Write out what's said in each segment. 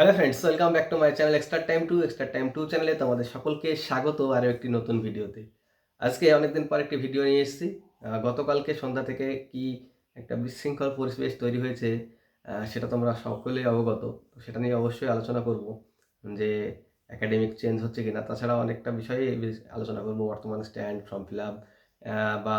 Hello friends welcome back to my channel extra time to extra time two চ্যানেলে তোমাদের সকলকে স্বাগত আরও একটি নতুন ভিডিওতে। আজকে অনেকদিন পর একটি ভিডিও নিয়ে এসেছি। গতকালকে সন্ধ্যা থেকে কি একটা বিশৃঙ্খল পরিবেশ তৈরি হয়েছে সেটা তোমরা সকলেই অবগত। তো সেটা নিয়ে অবশ্যই আলোচনা করব যে একাডেমিক চেঞ্জ হচ্ছে কিনা। তাছাড়া অনেকটা বিষয়ে আলোচনা করব। বর্তমান স্ট্যান্ড ফর্ম ফিল আপ বা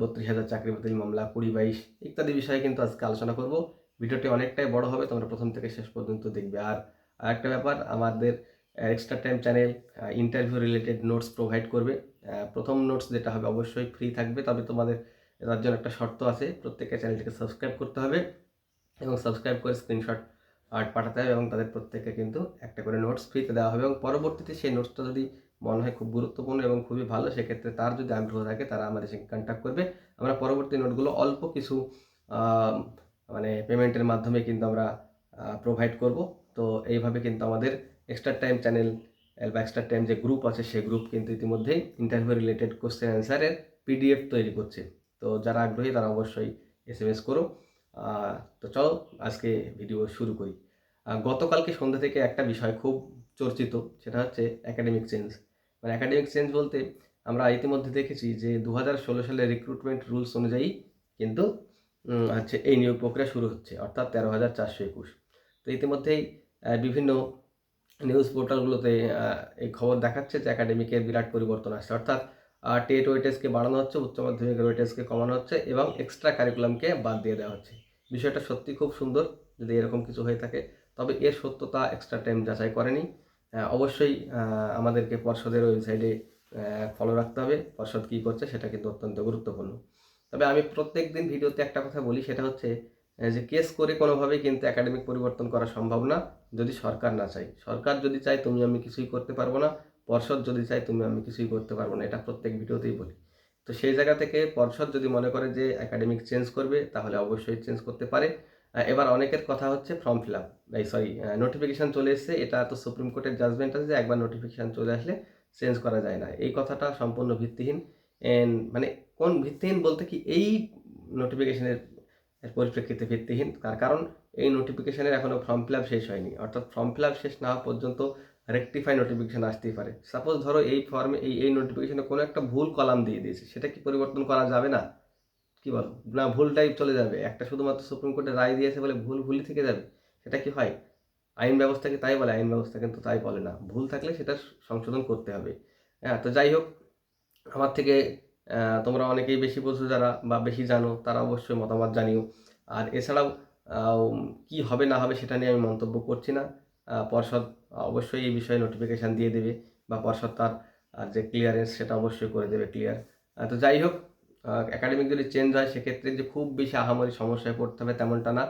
বত্রিশ হাজার চাকরি বাতিল মামলা কুড়ি বাইশ ইত্যাদি বিষয়ে কিন্তু আজকে আলোচনা করব। ভিডিওটি অনেকটাই বড় হবে, তোমরা প্রথম থেকে শেষ পর্যন্ত দেখবে। আর একটা ব্যাপার, আমাদের extra time channel interview related notes provide করবে। প্রথম নোটস যেটা হবে অবশ্যই ফ্রি থাকবে, তবে তোমাদের তার জন্য একটা শর্ত আছে, প্রত্যেকের চ্যানেলটিকে সাবস্ক্রাইব করতে হবে এবং সাবস্ক্রাইব করে স্ক্রিনশট আর্ট পাঠাতে হবে এবং তাদের প্রত্যেককে কিন্তু একটা করে নোটস ফ্রিতে দেওয়া হবে। এবং পরবর্তীতে সেই নোটসটা যদি মনে হয় খুব গুরুত্বপূর্ণ এবং খুবই ভালো, সেক্ষেত্রে তার যদি আগ্রহ থাকে, তারা আমাদের সঙ্গে কন্ট্যাক্ট করবে। আমরা পরবর্তী নোটগুলো অল্প কিছু মানে পেমেন্টের মাধ্যমে কিন্তু আমরা প্রোভাইড করব। তো এইভাবে কিন্তু আমাদের এক্সট্রা টাইম চ্যানেল বা এক্সট্রা টাইম যে গ্রুপ আছে সেই গ্রুপ কিন্তু ইতিমধ্যেই ইন্টারভিউ রিলেটেড কোশ্চেন অ্যান্সারের পিডিএফ তৈরি করছে। তো যারা আগ্রহী তারা অবশ্যই এস এম এস করো তো চলো আজকে ভিডিও শুরু করি। গতকালকে সন্ধ্যা থেকে একটা বিষয় খুব চর্চিত, সেটা হচ্ছে একাডেমিক চেঞ্জ মানে একাডেমিক চেঞ্জ বলতে আমরা ইতিমধ্যে দেখেছি যে দু হাজার ষোলো সালের রিক্রুটমেন্ট রুলস অনুযায়ী কিন্তু হচ্ছে এই নিয়োগ প্রক্রিয়া শুরু হচ্ছে, অর্থাৎ তেরো হাজার চারশো একুশ। তো ইতিমধ্যেই বিভিন্ন নিউজ পোর্টালগুলোতে এই খবর দেখাচ্ছে যে একাডেমিকের বিরাট পরিবর্তন আসছে। অর্থাৎ টেট ওয়েটেজকে বাড়ানো হচ্ছে, উচ্চ মাধ্যমিকের ওয়েটেজকে কমানো হচ্ছে এবং এক্সট্রা কারিকুলামকে বাদ দিয়ে দেওয়া হচ্ছে। বিষয়টা সত্যি খুব সুন্দর, যদি এরকম কিছু হয়ে থাকে, তবে এর সত্যতা এক্সট্রা টাইম যাচাই করেনি। অবশ্যই আমাদেরকে পর্ষদের ওয়েবসাইটে ফলো রাখতে হবে। পর্ষদ কী করছে সেটা কিন্তু অত্যন্ত গুরুত্বপূর্ণ। তবে আমি প্রত্যেক দিন ভিডিওতে একটা কথা বলি, সেটা হচ্ছে যে কেস করে কোনোভাবেই কিন্তু একাডেমিক পরিবর্তন করা সম্ভব না, যদি সরকার না চায়। সরকার যদি চায়, তুমি আমি কিছুই করতে পারব না, পর্ষদ যদি চায়, তুমি আমি কিছুই করতে পারব না, এটা প্রত্যেক ভিডিওতেই বলি। তো সেই জায়গা থেকে পর্ষদ যদি মনে করে যে একাডেমিক চেঞ্জ করবে, তাহলে অবশ্যই চেঞ্জ করতে পারে। এবার অনেকের কথা হচ্ছে ফর্ম ফিল আপ এই সরি নোটিফিকেশান চলে এসছে, এটা তো সুপ্রিম কোর্টের জাজমেন্ট আছে যে একবার নোটিফিকেশান চলে আসলে চেঞ্জ করা যায় না। এই কথাটা সম্পূর্ণ ভিত্তিহীন। মানে কোন ভিত্তিহীন বলতে কি এই নোটিফিকেশনের পরিপ্রেক্ষিতে ভিত্তিহীন? তার কারণ এই নোটিফিকেশনের এখনও ফর্ম ফিল আপ শেষ হয়নি। অর্থাৎ ফর্ম ফিল আপ শেষ না হওয়া পর্যন্ত রেকটিফাই নোটিফিকেশন আসতেই পারে। সাপোজ ধরো এই ফর্মে এই এই নোটিফিকেশনে কোনো একটা ভুল কলাম দিয়ে দিয়েছে, সেটা কি পরিবর্তন করা যাবে না? কি বলো? না ভুলটাই চলে যাবে। একটা শুধুমাত্র সুপ্রিম কোর্টের রায় দিয়েছে বলে ভুল ভুলই থেকে যাবে। সেটা কি হয়? আইন ব্যবস্থাকে তাই বলে? আইন ব্যবস্থা কিন্তু তাই বলে না। ভুল থাকলে সেটা সংশোধন করতে হবে। হ্যাঁ তো যাই হোক, আমার থেকে তোমরা অনেকেই বেশি বোঝো যারা বা বেশি জানো, তারা অবশ্যই মতামত জানিও। আর এছাড়াও কি হবে না হবে সেটা নিয়ে আমি মন্তব্য করছি না। পর্ষদ অবশ্যই এই বিষয়ে নোটিফিকেশান দিয়ে দেবে বা পর্ষদ তার যে ক্লিয়ারেন্স সেটা অবশ্যই করে দেবে ক্লিয়ার তো যাই হোক একাডেমিক যদি চেঞ্জ হয়, সেক্ষেত্রে যে খুব বেশি আহামরি সমস্যায় পড়তে হবে তেমনটা না।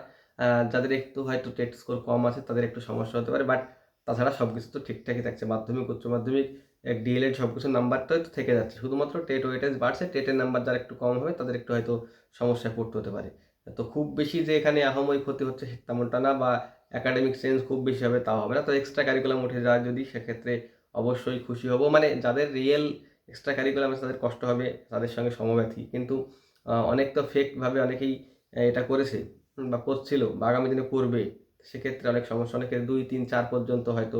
যাদের একটু হয়তো টেট স্কোর কম আছে, তাদের একটু সমস্যা হতে পারে বাট তাছাড়া সব কিছু তো ঠিকঠাকই থাকছে। মাধ্যমিক, উচ্চ মাধ্যমিক এক ডিএলএড সব কিছু নাম্বারটা থেকে যাচ্ছে। শুধুমাত্র টেট ওয়েটেজ বাড়ছে টেটের নাম্বার যারা একটু কম হবে, তাদের একটু হয়তো সমস্যায় পড়তে হতে পারে। তো খুব বেশি যে এখানে আহামরি ক্ষতি হচ্ছে তেমনটা না বা একাডেমিক চেঞ্জ খুব বেশি হবে তাও হবে না। তো এক্সট্রা কারিকুলাম উঠে যায় যদি সেক্ষেত্রে অবশ্যই খুশি হব। মানে যাদের রিয়েল এক্সট্রা কারিকুলাম তাদের কষ্ট হবে, তাদের সঙ্গে সমব্যথী। কিন্তু অনেক তো ফেকভাবে অনেকেই এটা করেছে বা করছিল বা আগামী দিনে করবে। সেক্ষেত্রে অনেক সমস্যা। অনেকের দুই, তিন, চার পর্যন্ত হয়তো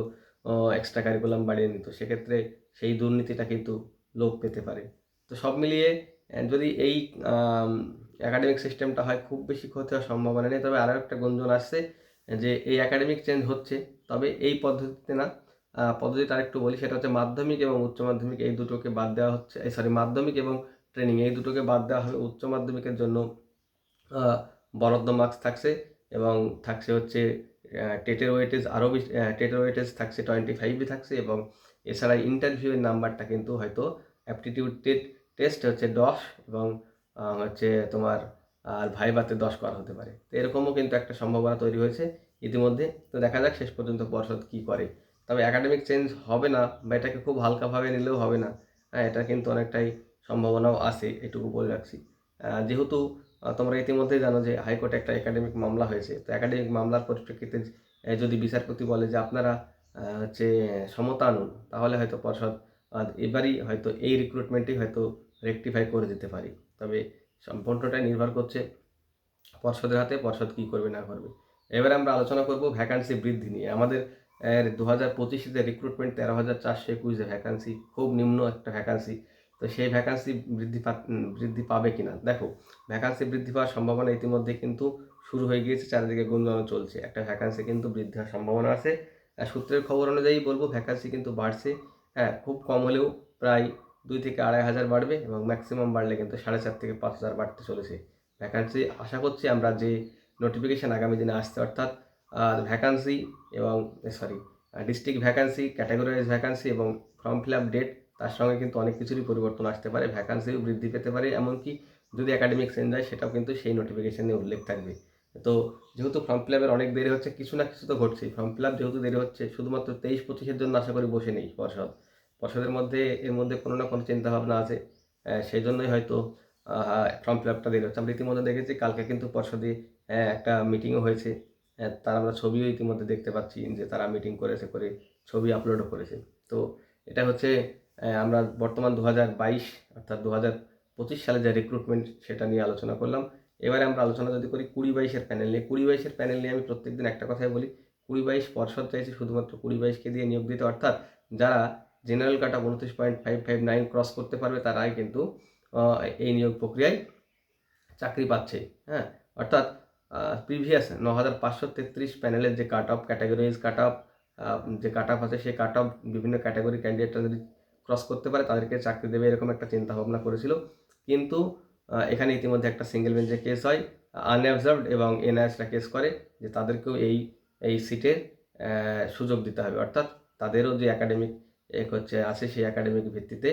এক্সট্রা কারিকুলাম বাড়িয়ে নিত। সেক্ষেত্রে সেই দুর্নীতিটা কিন্তু লোপ পেতে পারে। তো সব মিলিয়ে যদি এই একাডেমিক সিস্টেমটা হয়, খুব বেশি ক্ষতি হওয়ার সম্ভাবনা নেই। তবে আরও একটা গুঞ্জন আসছে, যে এই একাডেমিক চেঞ্জ হচ্ছে। তবে এই পদ্ধতিতে না পদ্ধতিটা আরেকটু বলি। সেটা হচ্ছে মাধ্যমিক এবং উচ্চ মাধ্যমিক এই দুটোকে বাদ দেওয়া হচ্ছে, এই সরি মাধ্যমিক এবং ট্রেনিং এই দুটোকে বাদ দেওয়া হবে উচ্চ মাধ্যমিকের জন্য বরাদ্দ মার্কস থাকছে এবং থাকছে হচ্ছে টেটের ওয়েটেজ আরও বেশি টেটের ওয়েটেজ থাকছে টোয়েন্টি ফাইভই থাকছে এবং এছাড়া ইন্টারভিউয়ের নাম্বারটা কিন্তু হয়তো অ্যাপটিটিউড টেস্ট হচ্ছে দশ এবং হচ্ছে তোমার, আর ভাইভাতে দশ করা হতে পারে। তো এরকমও কিন্তু একটা সম্ভাবনা তৈরি হয়েছে ইতিমধ্যে। তো দেখা যাক শেষ পর্যন্ত পর্ষদ কী করে। তবে একাডেমিক চেঞ্জ হবে না বা এটাকে খুব হালকাভাবে নিলেও হবে না। হ্যাঁ এটা কিন্তু অনেকটাই সম্ভাবনাও আছে, এটুকু বলে রাখছি। যেহেতু তোমরা ইতিমধ্যেই জানো যে হাইকোর্টে একটা একাডেমিক মামলা হয়েছে। তো একাডেমিক মামলার পরিপ্রেক্ষিতে যদি বিচারপতি বলে যে আপনারা হচ্ছে সমতা আনুন, তাহলে হয়তো পর্ষদ এবারই হয়তো এই রিক্রুটমেন্টেই হয়তো রেকটিফাই করে দিতে পারি। তবে সম্পূর্ণটাই নির্ভর করছে পর্ষদের হাতে, পর্ষদ কী করবে, না করবে। এবার আমরা আলোচনা করব ভ্যাকান্সি বৃদ্ধি নিয়ে। আমাদের দু হাজার পঁচিশে রিক্রুটমেন্ট তেরো হাজার চারশো একুশ ভ্যাকান্সি খুব নিম্ন একটা ভ্যাকান্সি তো সেই ভ্যাকান্সি বৃদ্ধি পা- বৃদ্ধি পাবে কিনা? দেখো ভ্যাকান্সি বৃদ্ধি পাওয়ার সম্ভাবনা ইতিমধ্যে কিন্তু শুরু হয়ে গিয়েছে, চারিদিকে গুঞ্জন চলছে। একটা ভ্যাকান্সি কিন্তু বৃদ্ধি হওয়ার সম্ভাবনা আছে। সূত্রের খবর অনুযায়ী বলব ভ্যাকান্সি কিন্তু বাড়ছে। হ্যাঁ খুব কম হলেও প্রায় দুই থেকে আড়াই হাজার বাড়বে এবং ম্যাক্সিমাম বাড়লে কিন্তু সাড়ে চার থেকে পাঁচ হাজার বাড়তে চলেছে। ভ্যাকান্সি আশা করছি আমরা যে নোটিফিকেশান আগামী দিনে আসছে, অর্থাৎ ভ্যাকান্সি এবং sorry district vacancy categorise vacancy এবং ফর্ম ফিল আপ ডেট তার সঙ্গে কিন্তু অনেক কিছুরই পরিবর্তন আসতে পারে ভ্যাকান্সিও বৃদ্ধি পেতে পারে। এমনকি যদি একাডেমিক চেঞ্জ হয়, সেটাও কিন্তু সেই নোটিফিকেশানে উল্লেখ থাকবে। তো যেহেতু ফর্ম ফিল আপের অনেক দেরি হচ্ছে, কিছু না কিছু তো ঘটছেই। ফর্ম ফিল আপ যেহেতু দেরি হচ্ছে, শুধুমাত্র তেইশ পঁচিশের জন্য আশা করি বসে নেই পর্ষদ। পর্ষদের মধ্যে, এর মধ্যে কোনো না কোনো চিন্তাভাবনা আছে। সেই জন্যই হয়তো ফর্ম ফিল আপটা দেরি হচ্ছে। আমরা ইতিমধ্যে দেখেছি, কালকে কিন্তু পর্ষদে একটা মিটিংও হয়েছে। তার আমরা ছবিও ইতিমধ্যে দেখতে পাচ্ছি যে তারা মিটিং করেছে করে, ছবি আপলোডও করেছে। তো এটা হচ্ছে আমরা বর্তমান দু বাইশ, অর্থাৎ দু পঁচিশ সালে যে রিক্রুটমেন্ট সেটা নিয়ে আলোচনা করলাম। এবারে আমরা আলোচনা যদি করি কুড়ি বাইশের প্যানেল নিয়ে। কুড়ি বাইশের প্যানেল নিয়ে আমি প্রত্যেকদিন একটা কথাই বলি, কুড়ি বাইশ পর্ষদ চাইছে শুধুমাত্র কুড়ি বাইশকে দিয়ে নিয়োগ দিতে। অর্থাৎ যারা জেনারেল কাটা উনত্রিশ point five five nine cross করতে পারবে, তারাই কিন্তু এই নিয়োগ প্রক্রিয়ায় চাকরি পাচ্ছে। হ্যাঁ অর্থাৎ প্রিভিয়াস ন হাজার পাঁচশো তেত্রিশ প্যানেলের যে cut off categories cut off যে কাট অফ আছে, সেই কাট অফ বিভিন্ন ক্যাটাগরি ক্যান্ডিডেটরা যদি ক্রস করতে পারে, তাদেরকে চাকরি দেবে, এরকম একটা চিন্তা ভাবনা করেছিল। কিন্তু এখানে ইতিমধ্যে একটা সিঙ্গেল বেঞ্চে কেস হয় আনঅবজার্ভড এবং এনআইএসরা কেস করে যে তাদেরকেও এই এই সিটের সুযোগ দিতে হবে। অর্থাৎ তাদেরও যে একাডেমিক এক হচ্ছে আছে, সেই একাডেমিক ভিত্তিতে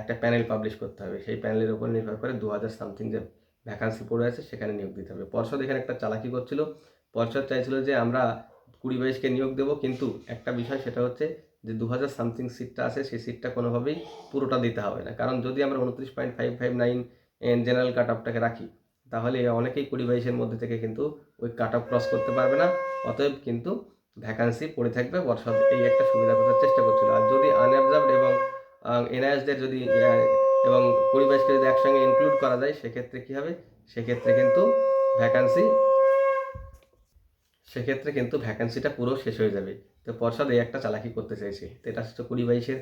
একটা প্যানেল পাবলিশ করতে হবে। সেই প্যানেলের উপর নির্ভর করে দু হাজার সামথিং যে ভ্যাকান্সি পড়ে আছে, সেখানে নিয়োগ দিতে হবে। পর্ষদ এখানে একটা চালাকি করছিল। পর্ষদ চাইছিল যে আমরা কুড়ি বাইশকে নিয়োগ দেবো, কিন্তু একটা বিষয় সেটা হচ্ছে যে দু হাজার সামথিং সিটটা আছে, সেই সিটটা কোনোভাবেই পুরোটা দিতে হবে না। কারণ যদি আমরা উনত্রিশ point five five nine general cut অফটাকে রাখি, তাহলে অনেকেই কুড়ি বাইশের মধ্যে থেকে কিন্তু ওই কাট অফ ক্রস করতে পারবে না। অতএব কিন্তু ভ্যাকান্সি পড়ে থাকবে পর্ষদ এই একটা সুবিধা করার চেষ্টা করছিল। আর যদি আনঅবজার্ভড এবং এনআইএসদের যদি এবং কুড়ি বাইশকে যদি একসঙ্গে ইনক্লুড করা যায়, সেক্ষেত্রে কী হবে? সেক্ষেত্রে কিন্তু ভ্যাকান্সি সেক্ষেত্রে কিন্তু ভ্যাকান্সিটা পুরো শেষ হয়ে যাবে। তো পর্ষদ এই একটা চালাকি করতে চাইছে। তো এটা হচ্ছে কুড়ি বাইশের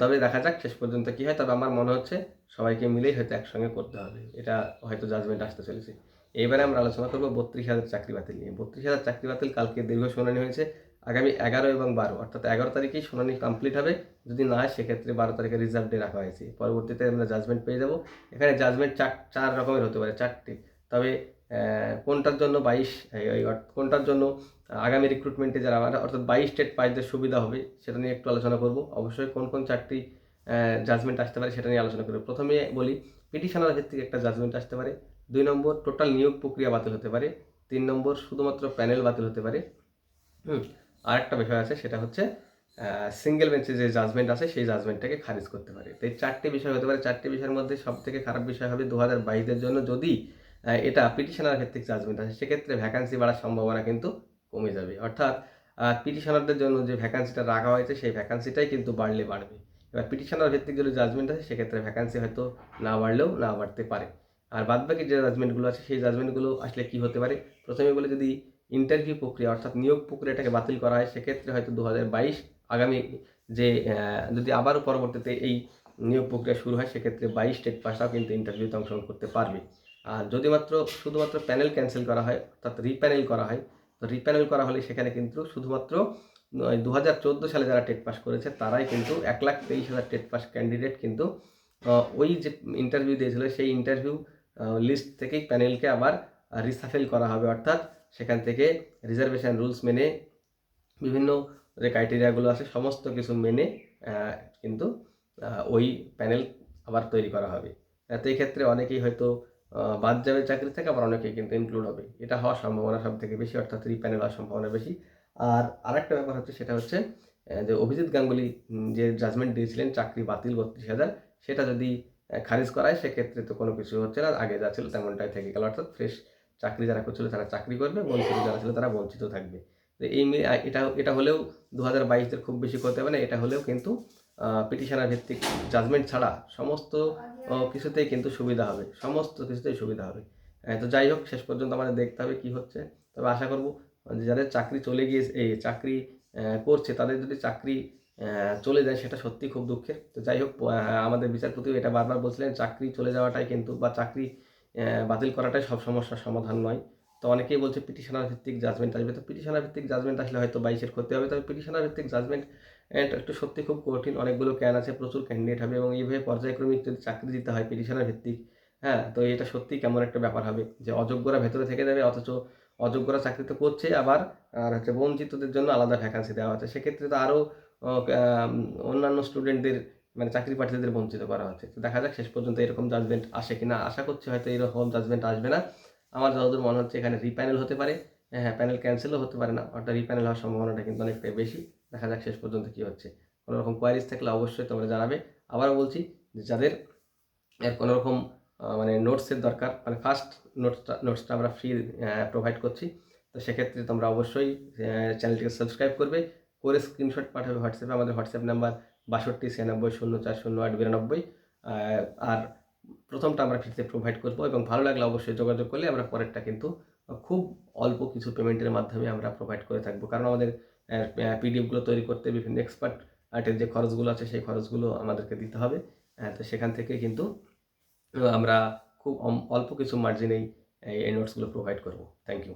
তবে দেখা যাক শেষ পর্যন্ত কী হয়। তবে আমার মনে হচ্ছে সবাইকে মিলেই হয়তো একসঙ্গে করতে হবে। এটা হয়তো জাজমেন্ট আসতে চলেছে। এবারে আমরা আলোচনা করব বত্রিশ হাজার চাকরি বাতিল নিয়ে। বত্রিশ হাজার চাকরি বাতিল কালকে দীর্ঘ শুনানি হয়েছে। আগামী এগারো এবং বারো, অর্থাৎ এগারো তারিখেই শুনানি কমপ্লিট হবে। যদি না হয় সেক্ষেত্রে বারো তারিখে রিজার্ভ ডে রাখা হয়েছে। পরবর্তীতে আমরা জাজমেন্ট পেয়ে যাব। এখানে জাজমেন্ট চার চার রকমের হতে পারে, চারটি। তবে কোনটার জন্য বাইশ কোনটার জন্য আগামী রিক্রুটমেন্টে যারা অর্থাৎ বাইশ স্টেট পাইদের সুবিধা হবে, সেটা নিয়ে একটু আলোচনা করব। অবশ্যই কোন কোন চারটি জাজমেন্ট আসতে পারে সেটা নিয়ে আলোচনা করব। প্রথমে বলি পিটিশনার ভিত্তিক একটা জাজমেন্ট আসতে পারে। দুই নম্বর টোটাল নিয়োগ প্রক্রিয়া বাতিল হতে পারে। তিন নম্বর, শুধুমাত্র প্যানেল বাতিল হতে পারে। হুম, আরেকটা বিষয় আছে, সেটা হচ্ছে সিঙ্গেল বেঞ্চে যে জাজমেন্ট আছে, সেই জাজমেন্টটাকে খারিজ করতে পারে। তো এই চারটি বিষয় হতে পারে। চারটি বিষয়ের মধ্যে সব থেকে খারাপ বিষয় হবে দু হাজার বাইশের জন্য যদি এটা পিটিশনার ভিত্তিক জাজমেন্ট আছে সেক্ষেত্রে ভ্যাকান্সি বাড়ার সম্ভাবনা কিন্তু কমে যাবে। অর্থাৎ পিটিশনারদের জন্য যে ভ্যাকান্সিটা রাখা হয়েছে, সেই ভ্যাকান্সিটাই কিন্তু বাড়লে বাড়বে। এবার পিটিশনার ভিত্তিক যদি জাজমেন্ট আছে সেক্ষেত্রে ভ্যাকান্সি হয়তো না বাড়লেও না বাড়তে পারে। আর বাদবাকি যে জাজমেন্টগুলো আছে, সেই জাজমেন্টগুলো আসলে কি হতে পারে? প্রথমে বলে যদি ইন্টারভিউ প্রক্রিয়া, অর্থাৎ নিয়োগ প্রক্রিয়াটাকে বাতিল করা হয়, সেক্ষেত্রে হয়তো দু হাজার বাইশ আগামী যে যদি আবারও পরবর্তীতে এই নিয়োগ প্রক্রিয়া শুরু হয়, সেক্ষেত্রে বাইশ স্টেট পাশাও কিন্তু ইন্টারভিউতে অংশগ্রহণ করতে পারবে। আর যদি মাত্র শুধুমাত্র প্যানেল ক্যান্সেল করা হয়, অর্থাৎ রিপ্যানেল করা হয়, তো রিপ্যানেল করা হলে সেখানে কিন্তু শুধুমাত্র দু হাজার চোদ্দ সালে যারা টেট পাস করেছে, তারাই কিন্তু এক লাখ তেইশ হাজার টেট পাস ক্যান্ডিডেট কিন্তু ওই যে ইন্টারভিউ দিয়েছিল, সেই ইন্টারভিউ লিস্ট থেকেই প্যানেলকে আবার রিসাফেল করা হবে। অর্থাৎ সেখান থেকে রিজার্ভেশন রুলস মেনে বিভিন্ন যে ক্রাইটেরিয়াগুলো আছে, সমস্ত কিছু মেনে কিন্তু ওই প্যানেল আবার তৈরি করা হবে। তো এই ক্ষেত্রে অনেকেই হয়তো বাদ যাবে চাকরি থেকে আবার অনেকেই কিন্তু ইনক্লুড হবে। এটা হওয়ার সম্ভাবনা সব থেকে বেশি, অর্থাৎ রিপ্যানেল হওয়ার সম্ভাবনা বেশি। আর আরেকটা ব্যাপার হচ্ছে, সেটা হচ্ছে যে অভিজিৎ গাঙ্গুলি যে জাজমেন্ট দিয়েছিলেন চাকরি বাতিল বত্রিশ হাজার, সেটা যদি খারিজ করায়, সেক্ষেত্রে তো কোনো কিছু হচ্ছে না, আগে যা ছিল তেমনটাই থেকে গেল। অর্থাৎ ফ্রেশ চাকরি যারা করছিল তারা চাকরি করবে, বঞ্চিত যারা ছিল, তারা বঞ্চিত থাকবে। এই এটা এটা হলেও দু হাজার বাইশের খুব বেশি করতে হবে না, এটা হলেও কিন্তু পিটিশনার ভিত্তিক জাজমেন্ট ছাড়া সমস্ত কিছুতেই কিন্তু সুবিধা হবে। সমস্ত কিছুতেই সুবিধা হবে। তো যাই হোক, শেষ পর্যন্ত আমাদের দেখতে হবে কি হচ্ছে। তবে আশা করব যাদের চাকরি চলে গিয়ে এই চাকরি করছে, তাদের যদি চাকরি চলে যায়, সেটা সত্যি খুব দুঃখের। তো যাই হোক আমাদের বিচারপতিও এটা বারবার বলছিলেন, চাকরি চলে যাওয়াটাই কিন্তু, বা চাকরি বাতিল করাটাই সব সমস্যার সমাধান নয়। তো অনেকেই বলছে পিটিশনার ভিত্তিক জাজমেন্ট আসবে। তো পিটিশনার ভিত্তিক জাজমেন্ট আসলে হয়তো বাইশের ক্ষতি হবে। তবে পিটিশনার ভিত্তিক জাজমেন্ট একটু সত্যি খুব কঠিন। অনেকগুলো ক্যান আছে, প্রচুর ক্যান্ডিডেট হবে এবং এইভাবে পর্যায়ক্রমিক যদি চাকরি দিতে হয় পিটিশনার ভিত্তিক হ্যাঁ তো এটা সত্যি কেমন একটা ব্যাপার হবে যে অযোগ্যরা ভেতরে থেকে যাবে, অথচ অযোগ্যরা চাকরি তো করছে আবার, আর হচ্ছে বঞ্চিতদের জন্য আলাদা ভ্যাকান্সি দেওয়া হচ্ছে। সেক্ষেত্রে তো আরও অন্যান্য স্টুডেন্টদের মানে চাকরি প্রার্থীদের বঞ্চিত করা হচ্ছে। তো দেখা যাক শেষ পর্যন্ত এরকম জাজমেন্ট আসে কিনা। আশা করছি হয়তো এরকম জাজমেন্ট আসবে না। আমার যতদূর মনে হচ্ছে এখানে রিপ্যানেল হতে পারে। হ্যাঁ প্যানেল ক্যান্সেলও হতে পারে না, অর্থাৎ রিপ্যানেল হওয়ার সম্ভাবনাটা কিন্তু অনেকটাই বেশি। দেখা যাক শেষ পর্যন্ত কী হচ্ছে। কোনো রকম কোয়ারিজ থাকলে অবশ্যই তোমরা জানাবে। আবারও বলছি যে যাদের এর কোনো রকম মানে নোটসের দরকার মানে ফার্স্ট নোটসটা নোটসটা আমরা ফ্রি প্রোভাইড করছি, তো সেক্ষেত্রে তোমরা অবশ্যই চ্যানেলটিকে সাবস্ক্রাইব করবে। করে স্ক্রিনশট পাঠাবে হোয়াটসঅ্যাপে, আমাদের হোয়াটসঅ্যাপ নাম্বার বাষট্টি ছিয়ানব্বই শূন্য চার শূন্য আট, বিরানব্বই। আর প্রথমটা আমরা ফ্রিতে প্রোভাইড করব, এবং ভালো লাগলে অবশ্যই যোগাযোগ করলে আমরা পরেরটা কিন্তু খুব অল্প কিছু পেমেন্টের মাধ্যমে আমরা প্রোভাইড করে থাকব। কারণ আমাদের পিডিএফগুলো তৈরি করতে বিভিন্ন এক্সপার্ট আর্টের যে খরচগুলো আছে সেই খরচগুলো আমাদেরকে দিতে হবে। তো সেখান থেকে কিন্তু আমরা খুব অল্প কিছু মার্জিনেই এই নোটসগুলো প্রোভাইড করব। Thank you